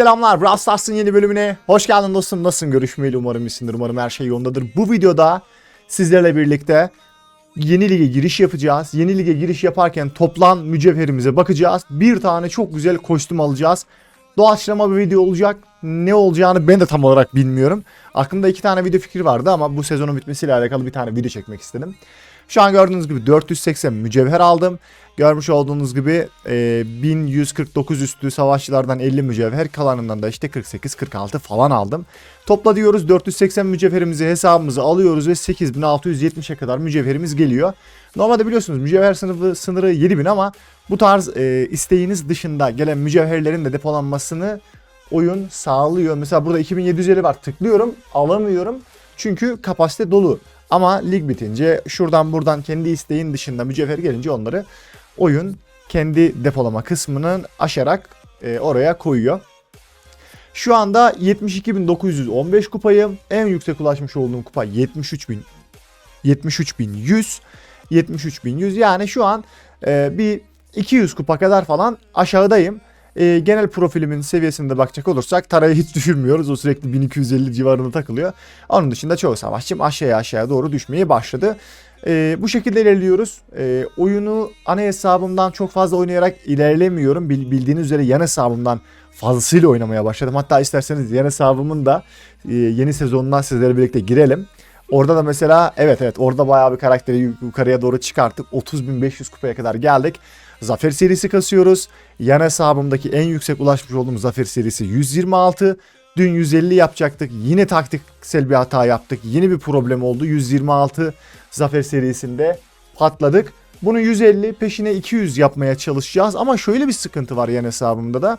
Selamlar Brawl Stars'ın yeni bölümüne hoş geldin dostum. Nasılsın görüşmeyeli umarım iyisindir. Umarım her şey yolundadır. Bu videoda sizlerle birlikte yeni lige giriş yapacağız. Yeni lige giriş yaparken toplam mücevherimize bakacağız. Bir tane çok güzel kostüm alacağız. Doğaçlama bir video olacak. Ne olacağını ben de tam olarak bilmiyorum. Aklımda iki tane video fikri vardı ama bu sezonun bitmesiyle alakalı bir tane video çekmek istedim. Şu an gördüğünüz gibi 480 mücevher aldım. Görmüş olduğunuz gibi e, 1149 üstü savaşçılardan 50 mücevher kalanından da işte 48-46 falan aldım. Topla diyoruz 480 mücevherimizi hesabımıza alıyoruz ve 8670'e kadar mücevherimiz geliyor. Normalde biliyorsunuz mücevher sınırı, sınırı 7000 ama bu tarz e, isteğiniz dışında gelen mücevherlerin de depolanmasını oyun sağlıyor. Mesela burada 2750 var tıklıyorum alamıyorum çünkü kapasite dolu. Ama lig bitince şuradan buradan kendi isteğin dışında mücevher gelince onları oyun kendi depolama kısmının aşarak e, oraya koyuyor. Şu anda 72.915 kupayım. En yüksek ulaşmış olduğum kupa 73.000 73.100 73.100 yani şu an e, bir 200 kupa kadar falan aşağıdayım. E, genel profilimin seviyesinde bakacak olursak Tara'yı hiç düşürmüyoruz. O sürekli 1250 civarında takılıyor. Onun dışında çoğu savaşçım aşağıya aşağıya doğru düşmeye başladı. E, bu şekilde ilerliyoruz. E, oyunu ana hesabımdan çok fazla oynayarak ilerlemiyorum. Bil- bildiğiniz üzere yan hesabımdan fazlasıyla oynamaya başladım. Hatta isterseniz yan hesabımın da e, yeni sezonuna sizlerle birlikte girelim. Orada da mesela evet evet orada bayağı bir karakteri yuk- yukarıya doğru çıkarttık. 30.500 kupaya kadar geldik. Zafer serisi kasıyoruz. Yan hesabımdaki en yüksek ulaşmış olduğum zafer serisi 126. Dün 150 yapacaktık. Yine taktiksel bir hata yaptık. Yeni bir problem oldu. 126 zafer serisinde patladık. Bunu 150 peşine 200 yapmaya çalışacağız. Ama şöyle bir sıkıntı var yan hesabımda da.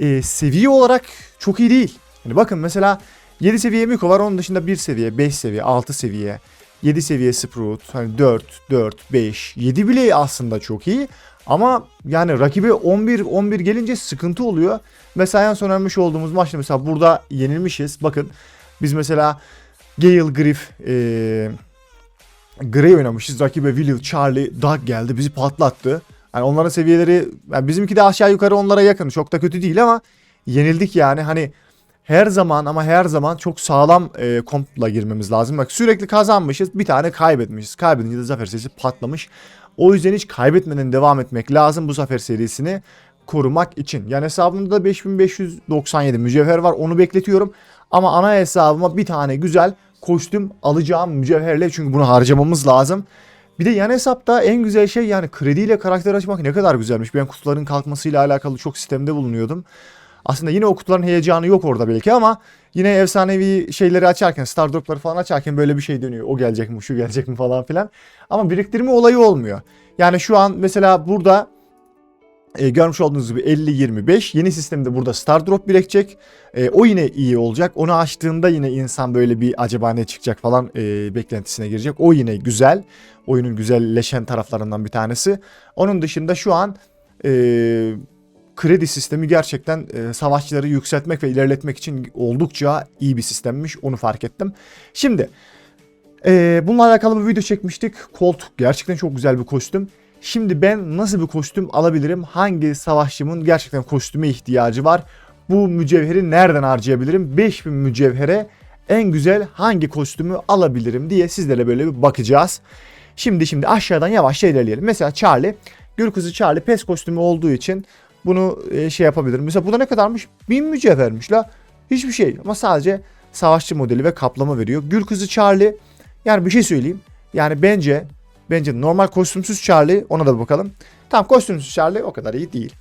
Ee, seviye olarak çok iyi değil. Yani bakın mesela 7 seviye Miko var. Onun dışında 1 seviye, 5 seviye, 6 seviye, 7 seviye Sprout, hani 4, 4, 5, 7 bile aslında çok iyi. Ama yani rakibe 11 11 gelince sıkıntı oluyor. Mesela en son ölmüş olduğumuz maçta mesela burada yenilmişiz. Bakın biz mesela Gale Griff eee Grey oynamışız. Rakibe Willow, Charlie, Doug geldi. Bizi patlattı. Yani onların seviyeleri yani bizimki de aşağı yukarı onlara yakın. Çok da kötü değil ama yenildik yani. Hani her zaman ama her zaman çok sağlam e, kompla girmemiz lazım. Bak sürekli kazanmışız. Bir tane kaybetmişiz. Kaybedince de zafer serisi patlamış. O yüzden hiç kaybetmeden devam etmek lazım bu zafer serisini korumak için. Yani hesabımda da 5597 mücevher var. Onu bekletiyorum. Ama ana hesabıma bir tane güzel kostüm alacağım mücevherle. Çünkü bunu harcamamız lazım. Bir de yan hesapta en güzel şey yani krediyle karakter açmak ne kadar güzelmiş. Ben kutuların kalkmasıyla alakalı çok sistemde bulunuyordum. Aslında yine o heyecanı yok orada belki ama yine efsanevi şeyleri açarken, Star Drop'ları falan açarken böyle bir şey dönüyor. O gelecek mi, şu gelecek mi falan filan. Ama biriktirme olayı olmuyor. Yani şu an mesela burada e, görmüş olduğunuz gibi 50-25 yeni sistemde burada Star Drop birikecek. E, o yine iyi olacak. Onu açtığında yine insan böyle bir acaba ne çıkacak falan e, beklentisine girecek. O yine güzel. Oyunun güzelleşen taraflarından bir tanesi. Onun dışında şu an e, kredi sistemi gerçekten e, savaşçıları yükseltmek ve ilerletmek için oldukça iyi bir sistemmiş. Onu fark ettim. Şimdi e, bununla alakalı bir video çekmiştik. Colt gerçekten çok güzel bir kostüm. Şimdi ben nasıl bir kostüm alabilirim? Hangi savaşçımın gerçekten kostüme ihtiyacı var? Bu mücevheri nereden harcayabilirim? 5000 mücevhere en güzel hangi kostümü alabilirim diye sizlere böyle bir bakacağız. Şimdi şimdi aşağıdan yavaşça ilerleyelim. Mesela Charlie, Gül Kızı Charlie pes kostümü olduğu için bunu e, şey yapabilirim. Mesela burada ne kadarmış? 1000 mücevhermiş la. Hiçbir şey ama sadece savaşçı modeli ve kaplama veriyor. Gül Kızı Charlie yani bir şey söyleyeyim. Yani bence bence normal kostümsüz Charlie ona da bakalım. Tamam kostümsüz Charlie o kadar iyi değil.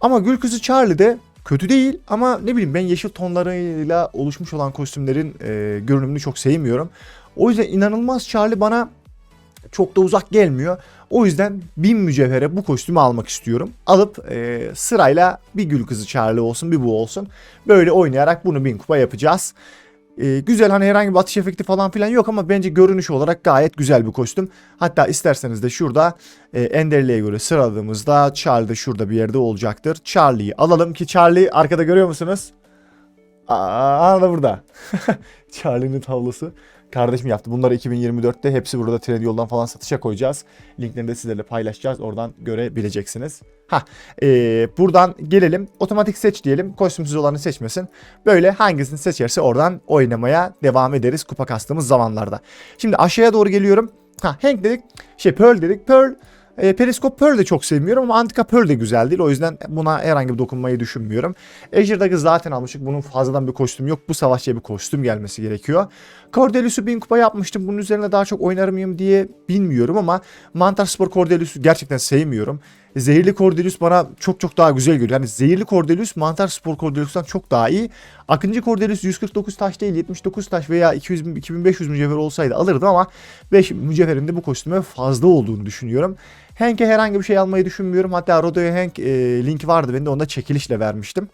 Ama Gül Kızı Charlie de kötü değil ama ne bileyim ben yeşil tonlarıyla oluşmuş olan kostümlerin e, görünümünü çok sevmiyorum. O yüzden inanılmaz Charlie bana çok da uzak gelmiyor. O yüzden 1000 mücevhere bu kostümü almak istiyorum. Alıp e, sırayla bir gül kızı Charlie olsun bir bu olsun. Böyle oynayarak bunu 1000 kupa yapacağız. E, güzel hani herhangi bir atış efekti falan filan yok ama bence görünüş olarak gayet güzel bir kostüm. Hatta isterseniz de şurada e, Enderli'ye göre sıraladığımızda Charlie de şurada bir yerde olacaktır. Charlie'yi alalım ki Charlie arkada görüyor musunuz? Aa da burada. Charlie'nin tavlası. Kardeşim yaptı. Bunları 2024'te hepsi burada Trendyol'dan falan satışa koyacağız. Linklerini de sizlerle paylaşacağız. Oradan görebileceksiniz. Ha, ee, buradan gelelim. Otomatik seç diyelim. Kostümsüz olanı seçmesin. Böyle hangisini seçerse oradan oynamaya devam ederiz kupa kastığımız zamanlarda. Şimdi aşağıya doğru geliyorum. Ha, Hank dedik. Şey Pearl dedik. Pearl e, Periskop Pearl de çok sevmiyorum ama Antika Pearl de güzel değil. O yüzden buna herhangi bir dokunmayı düşünmüyorum. Azure Dag'ı zaten almıştık. Bunun fazladan bir kostüm yok. Bu savaşçıya bir kostüm gelmesi gerekiyor. Cordelius'u 1000 kupa yapmıştım. Bunun üzerine daha çok oynar mıyım diye bilmiyorum ama Mantar Spor Cordelius'u gerçekten sevmiyorum. Zehirli Cordelius bana çok çok daha güzel geliyor. Yani zehirli Cordelius Mantar Spor Cordelius'tan çok daha iyi. Akıncı Cordelius 149 taş değil 79 taş veya 200 2500 mücevher olsaydı alırdım ama 5 mücevherin bu kostüme fazla olduğunu düşünüyorum. Hank'e herhangi bir şey almayı düşünmüyorum. Hatta Rodo'ya Hank e, linki vardı. Ben de onda çekilişle vermiştim.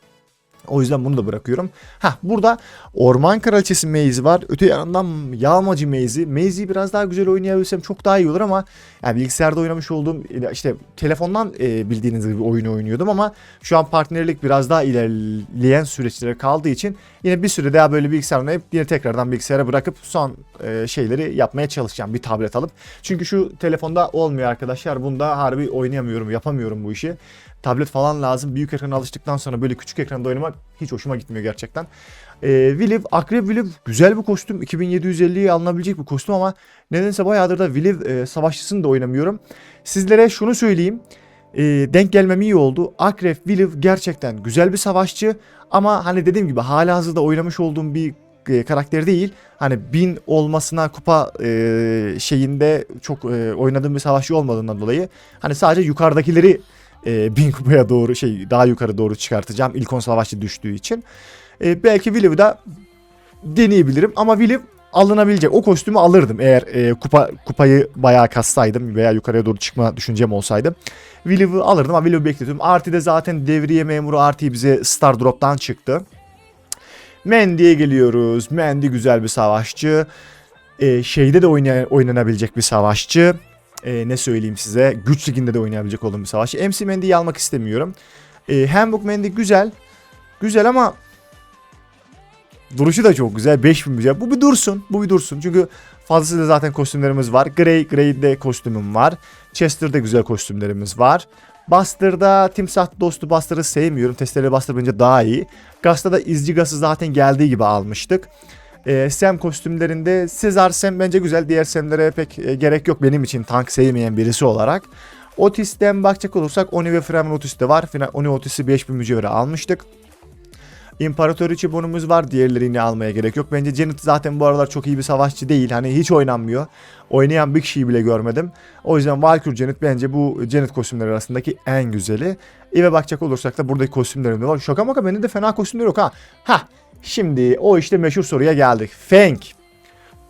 O yüzden bunu da bırakıyorum. Ha burada Orman Kraliçesi Maze var. Öte yandan Yağmacı Maze'i. Maze'i biraz daha güzel oynayabilsem çok daha iyi olur ama yani bilgisayarda oynamış olduğum işte telefondan e, bildiğiniz gibi oyunu oynuyordum ama şu an partnerlik biraz daha ilerleyen süreçlere kaldığı için yine bir süre daha böyle bilgisayar oynayıp yine tekrardan bilgisayara bırakıp son e, şeyleri yapmaya çalışacağım bir tablet alıp. Çünkü şu telefonda olmuyor arkadaşlar. Bunda harbi oynayamıyorum, yapamıyorum bu işi tablet falan lazım. Büyük ekrana alıştıktan sonra böyle küçük ekranda oynamak hiç hoşuma gitmiyor gerçekten. Ee, Williv, Akrep Williv güzel bir kostüm. 2750'ye alınabilecek bir kostüm ama nedense bayağıdır da Williv e, savaşçısını da oynamıyorum. Sizlere şunu söyleyeyim. E, denk gelmem iyi oldu. Akrep Williv gerçekten güzel bir savaşçı ama hani dediğim gibi hala hazırda oynamış olduğum bir e, karakter değil. Hani bin olmasına kupa e, şeyinde çok e, oynadığım bir savaşçı olmadığından dolayı hani sadece yukarıdakileri e, bin kupaya doğru şey daha yukarı doğru çıkartacağım. İlk 10 savaşçı düştüğü için. E, belki Willow'u da deneyebilirim ama Willow alınabilecek. O kostümü alırdım eğer e, kupa kupayı bayağı kassaydım veya yukarıya doğru çıkma düşüncem olsaydı. Willow'u alırdım ama Willow'u bekletiyorum. Arti de zaten devriye memuru Arti bize Star Drop'tan çıktı. Mendy'ye geliyoruz. Mendy güzel bir savaşçı. E, şeyde de oynay- oynanabilecek bir savaşçı e, ne söyleyeyim size güç liginde de oynayabilecek olduğum bir savaşçı. MC Mendy'yi almak istemiyorum. E, Handbook Mendy güzel. Güzel ama duruşu da çok güzel. 5000 güzel. Bu bir dursun. Bu bir dursun. Çünkü fazlasıyla zaten kostümlerimiz var. Grey, Grey'de kostümüm var. Chester'da güzel kostümlerimiz var. Buster'da Timsah dostu Buster'ı sevmiyorum. Testere Buster bence daha iyi. Gast'ta da izci Gas'ı zaten geldiği gibi almıştık. E, Sam kostümlerinde Caesar Sam bence güzel. Diğer Sam'lere pek e, gerek yok benim için tank sevmeyen birisi olarak. Otis'ten bakacak olursak Oni ve Fremen Otis de var. Oni Otis'i 5000 mücevhere almıştık. İmparatoriçe bonumuz var. Diğerlerini almaya gerek yok. Bence Janet zaten bu aralar çok iyi bir savaşçı değil. Hani hiç oynanmıyor. Oynayan bir kişiyi bile görmedim. O yüzden Valkyrie Janet bence bu Janet kostümleri arasındaki en güzeli. Eve bakacak olursak da buradaki kostümlerim de var. Şaka maka bende de fena kostümler yok ha. Ha Şimdi o işte meşhur soruya geldik. Feng.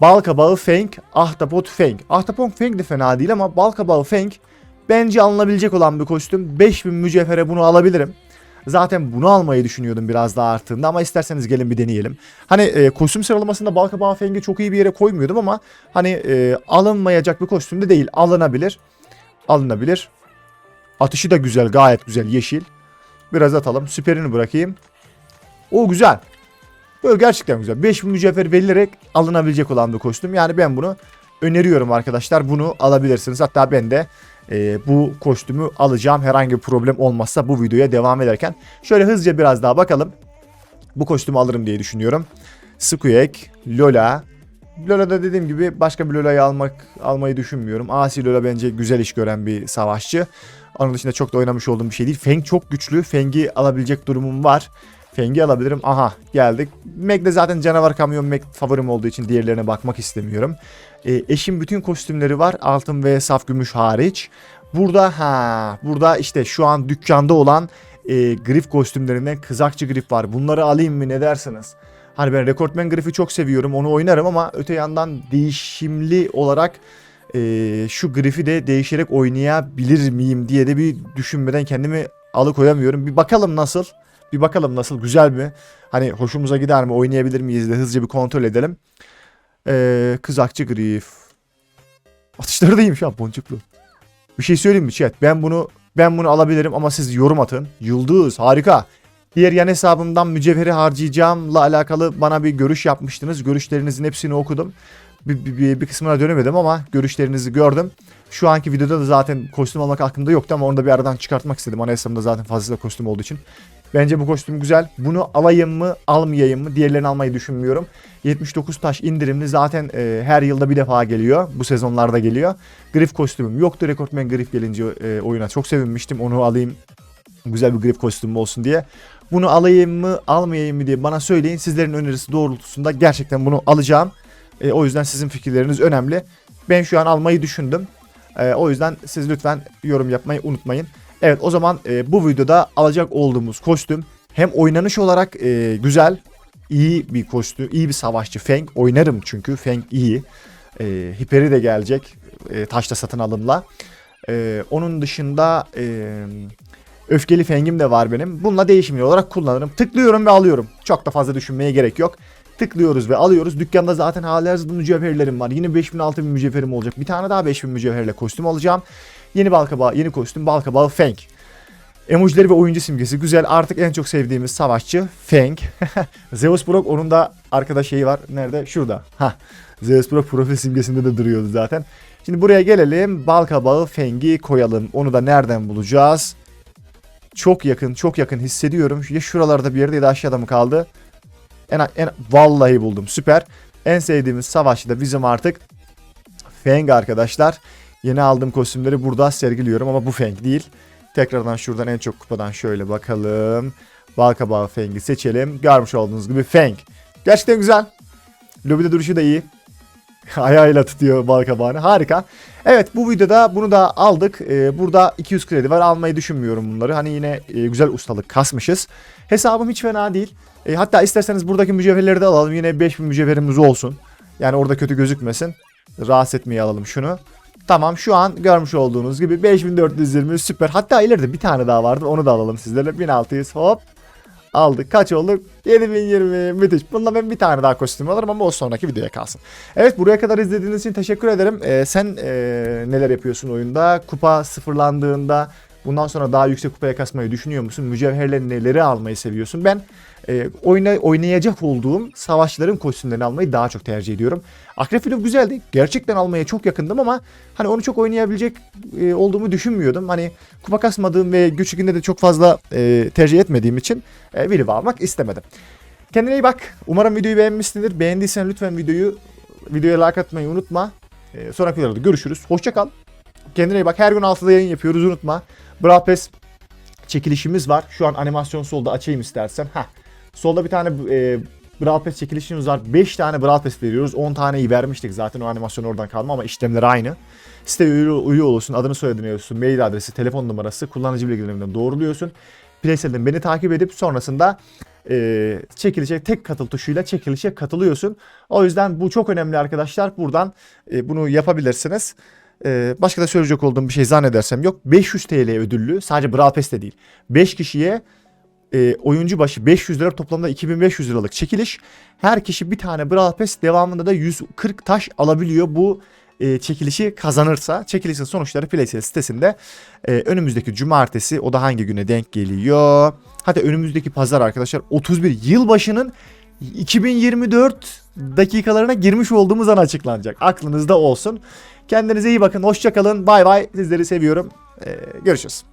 Balkabağı Feng, Ahtapot Feng. Ahtapot Feng de fena değil ama Balkabağı Feng bence alınabilecek olan bir kostüm. 5000 mücevhere bunu alabilirim. Zaten bunu almayı düşünüyordum biraz daha arttığında ama isterseniz gelin bir deneyelim. Hani e, kostüm sıralamasında Balkabağı Feng'i çok iyi bir yere koymuyordum ama hani e, alınmayacak bir kostüm de değil. Alınabilir. Alınabilir. Atışı da güzel gayet güzel yeşil. Biraz atalım. Süperini bırakayım. O güzel. Böyle gerçekten güzel. 5000 mücevher verilerek alınabilecek olan bir kostüm. Yani ben bunu öneriyorum arkadaşlar. Bunu alabilirsiniz. Hatta ben de e, bu kostümü alacağım. Herhangi bir problem olmazsa bu videoya devam ederken. Şöyle hızlıca biraz daha bakalım. Bu kostümü alırım diye düşünüyorum. Squeak, Lola. Lola'da dediğim gibi başka bir Lola'yı almak almayı düşünmüyorum. Asi Lola bence güzel iş gören bir savaşçı. Onun dışında çok da oynamış olduğum bir şey değil. Feng çok güçlü. Feng'i alabilecek durumum var. Feng'i alabilirim. Aha geldik. Meg de zaten canavar kamyon Meg favorim olduğu için diğerlerine bakmak istemiyorum. E, eşim bütün kostümleri var. Altın ve saf gümüş hariç. Burada ha burada işte şu an dükkanda olan e, grif kostümlerinden kızakçı grif var. Bunları alayım mı ne dersiniz? Hani ben rekortmen grifi çok seviyorum. Onu oynarım ama öte yandan değişimli olarak e, şu grifi de değişerek oynayabilir miyim diye de bir düşünmeden kendimi alıkoyamıyorum. Bir bakalım nasıl. Bir bakalım nasıl güzel mi? Hani hoşumuza gider mi? Oynayabilir miyiz de hızlıca bir kontrol edelim. Ee, kızakçı grif. Atışları da iyiymiş ha boncuklu. Bir şey söyleyeyim mi chat? Ben bunu ben bunu alabilirim ama siz yorum atın. Yıldız harika. Diğer yan hesabımdan mücevheri harcayacağımla alakalı bana bir görüş yapmıştınız. Görüşlerinizin hepsini okudum. bir, bir, bir, bir kısmına dönemedim ama görüşlerinizi gördüm. Şu anki videoda da zaten kostüm almak aklımda yoktu ama onu da bir aradan çıkartmak istedim. Ana hesabımda zaten fazlasıyla kostüm olduğu için. Bence bu kostüm güzel. Bunu alayım mı almayayım mı diğerlerini almayı düşünmüyorum. 79 taş indirimli zaten e, her yılda bir defa geliyor. Bu sezonlarda geliyor. Grif kostümüm yoktu. Rekortmen Grif gelince e, oyuna çok sevinmiştim. Onu alayım güzel bir grip kostümüm olsun diye. Bunu alayım mı almayayım mı diye bana söyleyin. Sizlerin önerisi doğrultusunda gerçekten bunu alacağım. E, o yüzden sizin fikirleriniz önemli. Ben şu an almayı düşündüm. E, o yüzden siz lütfen yorum yapmayı unutmayın. Evet o zaman e, bu videoda alacak olduğumuz kostüm hem oynanış olarak e, güzel, iyi bir kostüm, iyi bir savaşçı. Feng oynarım çünkü Feng iyi. E, hiperi de gelecek e, taşla satın alımla. E, onun dışında e, öfkeli Feng'im de var benim. Bununla değişimli olarak kullanırım. Tıklıyorum ve alıyorum. Çok da fazla düşünmeye gerek yok. Tıklıyoruz ve alıyoruz. Dükkanda zaten halihazırda mücevherlerim var. Yine 5000 6000 mücevherim olacak. Bir tane daha 5000 mücevherle kostüm alacağım. Yeni balkabağı, yeni kostüm balkabağı Feng. Emojileri ve oyuncu simgesi güzel. Artık en çok sevdiğimiz savaşçı Feng. Zeus Brock onun da arkada şeyi var. Nerede? Şurada. Ha. Zeus Brock profil simgesinde de duruyordu zaten. Şimdi buraya gelelim. Balkabağı Feng'i koyalım. Onu da nereden bulacağız? Çok yakın, çok yakın hissediyorum. Ya şuralarda bir yerde ya da aşağıda mı kaldı? En, en vallahi buldum. Süper. En sevdiğimiz savaşçı da bizim artık Feng arkadaşlar. Yeni aldığım kostümleri burada sergiliyorum ama bu Feng değil. Tekrardan şuradan en çok kupadan şöyle bakalım. Balkabağı Feng'i seçelim. Görmüş olduğunuz gibi Feng. Gerçekten güzel. Lobide duruşu da iyi. Ayağıyla tutuyor balkabağını. Harika. Evet bu videoda bunu da aldık. Ee, burada 200 kredi var. Almayı düşünmüyorum bunları. Hani yine e, güzel ustalık kasmışız. Hesabım hiç fena değil. E, hatta isterseniz buradaki mücevherleri de alalım. Yine 5000 mücevherimiz olsun. Yani orada kötü gözükmesin. Rahatsız etmeye alalım şunu. Tamam şu an görmüş olduğunuz gibi 5420 süper. Hatta ileride bir tane daha vardı. Onu da alalım sizlerle. 1600 hop. Aldık. Kaç oldu? 7020 müthiş. Bununla ben bir tane daha kostüm alırım ama o sonraki videoya kalsın. Evet buraya kadar izlediğiniz için teşekkür ederim. Ee, sen e, neler yapıyorsun oyunda? Kupa sıfırlandığında bundan sonra daha yüksek kupaya kasmayı düşünüyor musun? Mücevherleri neleri almayı seviyorsun? Ben e, oyna, oynayacak olduğum savaşçıların kostümlerini almayı daha çok tercih ediyorum. Akrep Filo güzeldi. Gerçekten almaya çok yakındım ama hani onu çok oynayabilecek e, olduğumu düşünmüyordum. Hani kupa kasmadığım ve güç de çok fazla e, tercih etmediğim için e, Willy almak istemedim. Kendine iyi bak. Umarım videoyu beğenmişsindir. Beğendiysen lütfen videoyu videoya like atmayı unutma. E, sonraki videoda görüşürüz. Hoşça kal. Kendine iyi bak. Her gün 6'da yayın yapıyoruz unutma. Brawl Pass çekilişimiz var. Şu an animasyon solda açayım istersen. Heh. Solda bir tane e, Brawl Pass çekilişimiz var. 5 tane Brawl Pass veriyoruz. 10 taneyi vermiştik zaten o animasyon oradan kalma ama işlemler aynı. Site üye, üye olursun, adını soyadını yazıyorsun, mail adresi, telefon numarası, kullanıcı bilgilerinden doğruluyorsun. Playsel'den beni takip edip sonrasında e, çekilişe tek katıl tuşuyla çekilişe katılıyorsun. O yüzden bu çok önemli arkadaşlar. Buradan e, bunu yapabilirsiniz. E, başka da söyleyecek olduğum bir şey zannedersem yok. 500 TL ödüllü sadece Brawl Pass'te değil. 5 kişiye e, oyuncu başı 500 lira toplamda 2500 liralık çekiliş. Her kişi bir tane Brawl Pass devamında da 140 taş alabiliyor bu e, çekilişi kazanırsa. Çekilişin sonuçları PlayStation sitesinde e, önümüzdeki cumartesi o da hangi güne denk geliyor? Hatta önümüzdeki pazar arkadaşlar 31 yılbaşının 2024 dakikalarına girmiş olduğumuz an açıklanacak. Aklınızda olsun. Kendinize iyi bakın. Hoşça kalın. Bay bay. Sizleri seviyorum. E, görüşürüz.